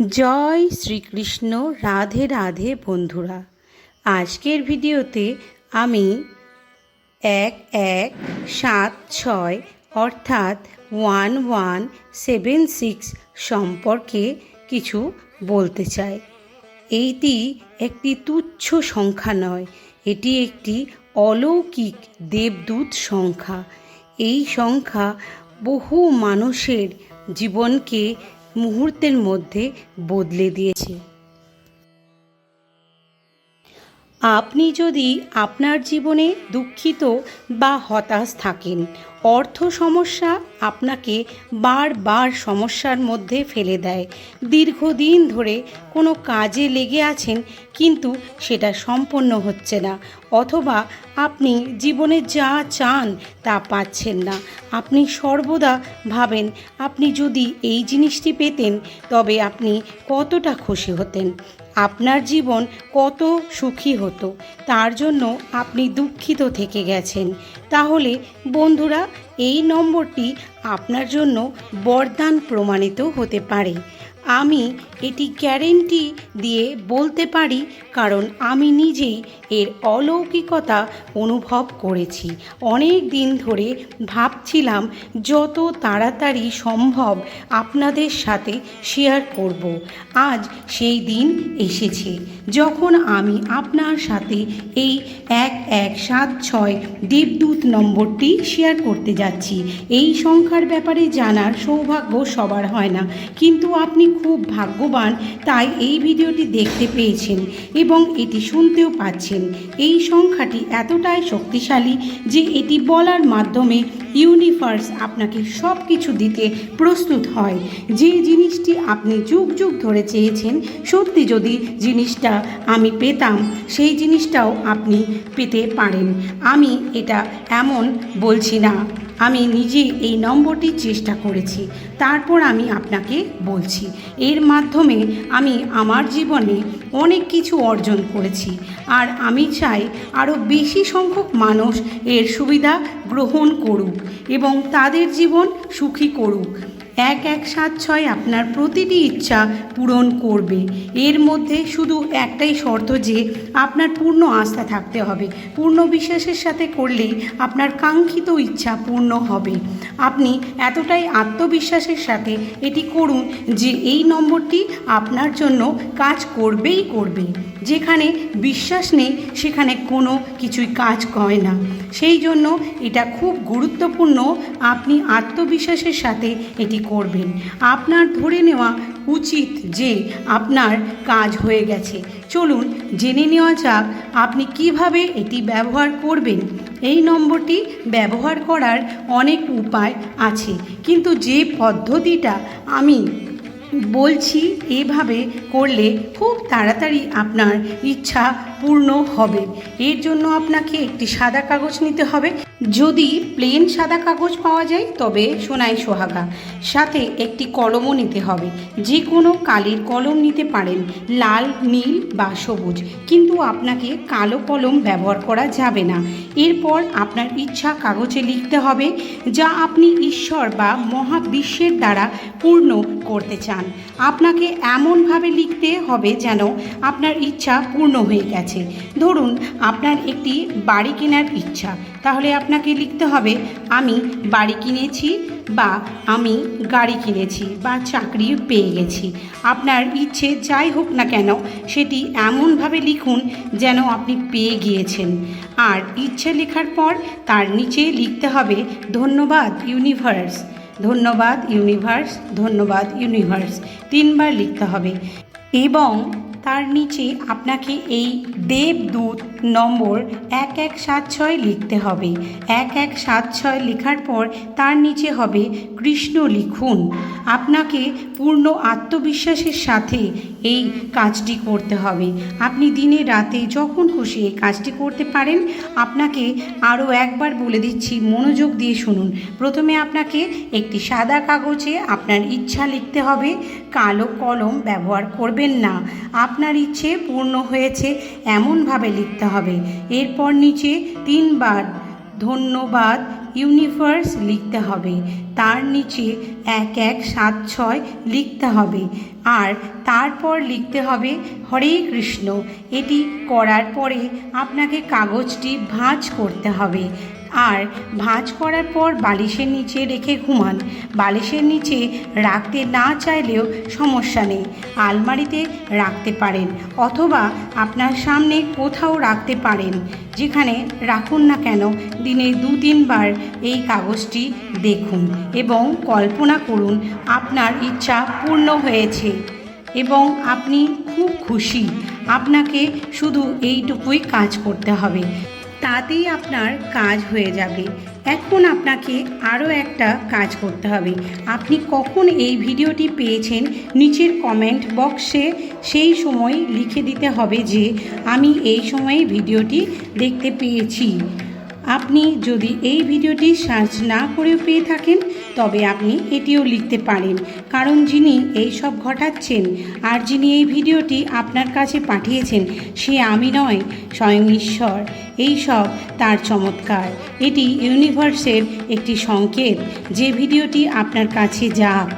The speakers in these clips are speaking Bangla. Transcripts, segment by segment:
জয় শ্রীকৃষ্ণ, রাধে রাধে বন্ধুরা। আজকের ভিডিওতে আমি এক এক সাত ছয় অর্থাৎ ওয়ান ওয়ান সেভেন সিক্স সম্পর্কে কিছু বলতে চাই। এইটি একটি তুচ্ছ সংখ্যা নয়, এটি একটি অলৌকিক দেবদূত সংখ্যা। এই সংখ্যা বহু মানুষের জীবনকে মুহূর্তের মধ্যে বদলে দিয়েছে। আপনি যদি আপনার জীবনে দুঃখিত বা হতাশ থাকেন, অর্থ সমস্যা আপনাকে বারবার সমস্যার মধ্যে ফেলে দেয়। দীর্ঘদিন ধরে কোনো কাজে লেগে আছেন কিন্তু সেটা সম্পন্ন হচ্ছে না, অথবা আপনি জীবনে যা চান তা পাচ্ছেন না। আপনি সর্বদা ভাবেন, আপনি যদি এই জিনিসটি পেতেন, তবে আপনি কতটা খুশি হতেন। আপনার জীবন কত সুখী হতো, তার জন্য আপনি দুঃখিত থেকে গেছেন। তাহলে বন্ধুরা, এই নম্বরটি আপনার জন্য বরদান প্রমাণিত হতে পারে। আমি এটি গ্যারেন্টি দিয়ে বলতে পারি, কারণ আমি নিজেই এর অলৌকিকতা অনুভব করেছি। অনেক দিন ধরে ভাবছিলাম যত তাড়াতাড়ি সম্ভব আপনাদের সাথে শেয়ার করব। আজ সেই দিন এসেছে, যখন আমি আপনার সাথে এই এক এক সাত ছয় দেবদূত নম্বরটি শেয়ার করতে যাচ্ছি। এই সংখ্যার ব্যাপারে জানার সৌভাগ্য সবার হয় না, কিন্তু আপনি খুব ভাগ্যবান তাই এই ভিডিওটি দেখতে পেয়েছেন এবং এটি শুনতেও পাচ্ছেন। এই সংখ্যাটি এতটাই শক্তিশালী যে এটি বলার মাধ্যমে ইউনিভার্স আপনাকে সব কিছু দিতে প্রস্তুত হয়। যে জিনিসটি আপনি যুগ যুগ ধরে চেয়েছেন, সত্যি যদি জিনিসটা আমি পেতাম, সেই জিনিসটাও আপনি পেতে পারেন। আমি এটা এমন বলছি না। আমি নিজে এই নম্বরটি চেষ্টা করেছি। তারপর আমি আপনাকে বলছি, এর মাধ্যমে আমি আমার জীবনে অনেক কিছু অর্জন করেছি আর আমি চাই আরও বেশি সংখ্যক মানুষ এর সুবিধা গ্রহণ করুক এবং তাদের জীবন সুখী করুক। এক এক সাত ছয় আপনার প্রতিটি ইচ্ছা পূরণ করবে। এর মধ্যে শুধু একটাই শর্ত যে আপনার পূর্ণ আস্থা থাকতে হবে। পূর্ণ বিশ্বাসের সাথে করলেই আপনার কাঙ্ক্ষিত ইচ্ছা পূর্ণ হবে। আপনি এতটাই আত্মবিশ্বাসের সাথে এটি করুন যে এই নম্বরটি আপনার জন্য কাজ করবেই করবে। যেখানে বিশ্বাস নেই, সেখানে কোনো কিছুই কাজ হয় না। সেই জন্য এটা খুব গুরুত্বপূর্ণ আপনি আত্মবিশ্বাসের সাথে এটি করবেন। আপনার ধরে নেওয়া উচিত যে আপনার কাজ হয়ে গেছে। চলুন জেনে নেওয়া যাক আপনি কীভাবে এটি ব্যবহার করবেন। এই নম্বরটি ব্যবহার করার অনেক উপায় আছে, কিন্তু যে পদ্ধতিটা আমি বলছি এভাবে করলে খুব তাড়াতাড়ি আপনার ইচ্ছা পূর্ণ হবে। এর জন্য আপনাকে একটি সাদা কাগজ নিতে হবে। যদি প্লেন সাদা কাগজ পাওয়া যায়, তবে সোনাই সোহাগা। সাথে একটি কলমও নিতে হবে। যে কোনো কালির কলম নিতে পারেন। লাল, নীল বা সবুজ। কিন্তু আপনাকে কালো কলম ব্যবহার করা যাবে না। এরপর আপনার ইচ্ছা কাগজে লিখতে হবে, যা আপনি ঈশ্বর বা মহাবিশ্বের দ্বারা পূর্ণ করতে চান। আপনাকে এমনভাবে লিখতে হবে যেন আপনার ইচ্ছা পূর্ণ হয়ে গেছে। ধরুন, আপনার একটি বাড়ি কেনার ইচ্ছা। তাহলে আপনাকে লিখতে হবে, আমি বাড়ি কিনেছি বা আমি গাড়ি কিনেছি বা চাকরি পেয়ে গেছি। আপনার ইচ্ছে যাই হোক না কেন, সেটি এমনভাবে লিখুন যেন আপনি পেয়ে গিয়েছেন। আর ইচ্ছে লেখার পর তার নিচে লিখতে হবে, ধন্যবাদ ইউনিভার্স। ধন্যবাদ ইউনিভার্স ধন্যবাদ ইউনিভার্স। তিনবার লিখতে হবে। এবং তার নিচে আপনাকে এই দেবদূত নম্বর এক এক সাত ছয় লিখতে হবে। এক এক সাত ছয় লেখার পর তার নিচে হবে কৃষ্ণ লিখুন। আপনাকে পূর্ণ আত্মবিশ্বাসের সাথে এই কাজটি করতে হবে। আপনি দিনে রাতে যখন খুশি এই কাজটি করতে পারেন। আপনাকে আরও একবার বলে দিচ্ছি, মনোযোগ দিয়ে শুনুন। প্রথমে আপনাকে একটি সাদা কাগজে আপনার ইচ্ছা লিখতে হবে। কালো কলম ব্যবহার করবেন না। আপনার ইচ্ছে পূর্ণ হয়েছে, এমনভাবে লিখতে হবে। এরপর নিচে তিনবার ধন্যবাদ ইউনিভার্স লিখতে হবে। তার নিচে এক এক সাত ছয় লিখতে হবে। আর তারপর লিখতে হবে, হরে কৃষ্ণ। এটি করার পরে আপনাকে কাগজটি ভাঁজ করতে হবে। আর ভাঁজ করার পর বালিশের নিচে রেখে ঘুমান। বালিশের নিচে রাখতে না চাইলেও সমস্যা নেই। আলমারিতে রাখতে পারেন অথবা আপনার সামনে কোথাও রাখতে পারেন, যেখানে রাখুন না কেন। দিনে দু তিনবার এই কাগজটি দেখুন। এবং কল্পনা করুন আপনার ইচ্ছা পূর্ণ হয়েছে এবং আপনি খুব খুশি। আপনাকে শুধু এইটুকুই কাজ করতে হবে। তাতেই আপনার কাজ হয়ে যাবে। এখন আপনাকে আরও একটা কাজ করতে হবে। আপনি কখন এই ভিডিওটি পেয়েছেন নিচের কমেন্ট বক্সে সেই সময় লিখে দিতে হবে যে, আমি এই সময়ে ভিডিওটি দেখতে পেয়েছি। আপনি যদি এই ভিডিওটি সার্চ না করেও পেয়ে থাকেন তবে আপনি এটিও লিখতে পারেন, কারণ যিনি এই সব ঘটাচ্ছেন আর যিনি এই ভিডিওটি আপনার কাছে পাঠিয়েছেন, সে আমি নয়, স্বয়ং ঈশ্বর। এই সব তার চমৎকার। এটি ইউনিভার্সের একটি সংকেত, যে ভিডিওটি আপনার কাছে যাক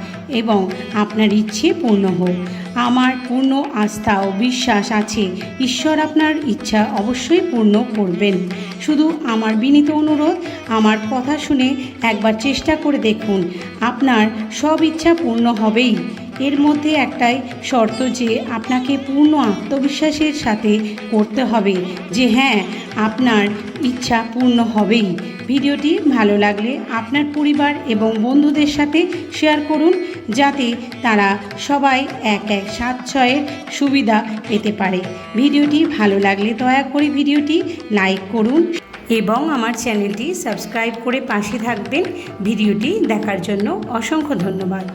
এবং আপনার ইচ্ছে পূর্ণ হোক। আমার পূর্ণ আস্থা ও বিশ্বাস আছে। ঈশ্বর আপনার ইচ্ছা অবশ্যই পূর্ণ করবেন। শুধু আমার বিনীত অনুরোধ, আমার কথা শুনে একবার চেষ্টা করে দেখুন, আপনার সব ইচ্ছা পূর্ণ হবেই। এর মধ্যে একটাই শর্ত যে আপনাকে পূর্ণ আত্মবিশ্বাসের সাথে করতে হবে যে হ্যাঁ আপনার ইচ্ছা পূর্ণ হবেই। ভিডিওটি ভালো লাগলে আপনার পরিবার এবং বন্ধুদের সাথে শেয়ার করুন, যাতে তারা সবাই এক এক সাত ছয়ের সুবিধা পেতে পারে। ভিডিওটি ভালো লাগলে দয়া করে ভিডিওটি লাইক করুন এবং আমার চ্যানেলটি সাবস্ক্রাইব করে পাশে থাকবেন। ভিডিওটি দেখার জন্য অসংখ্য ধন্যবাদ।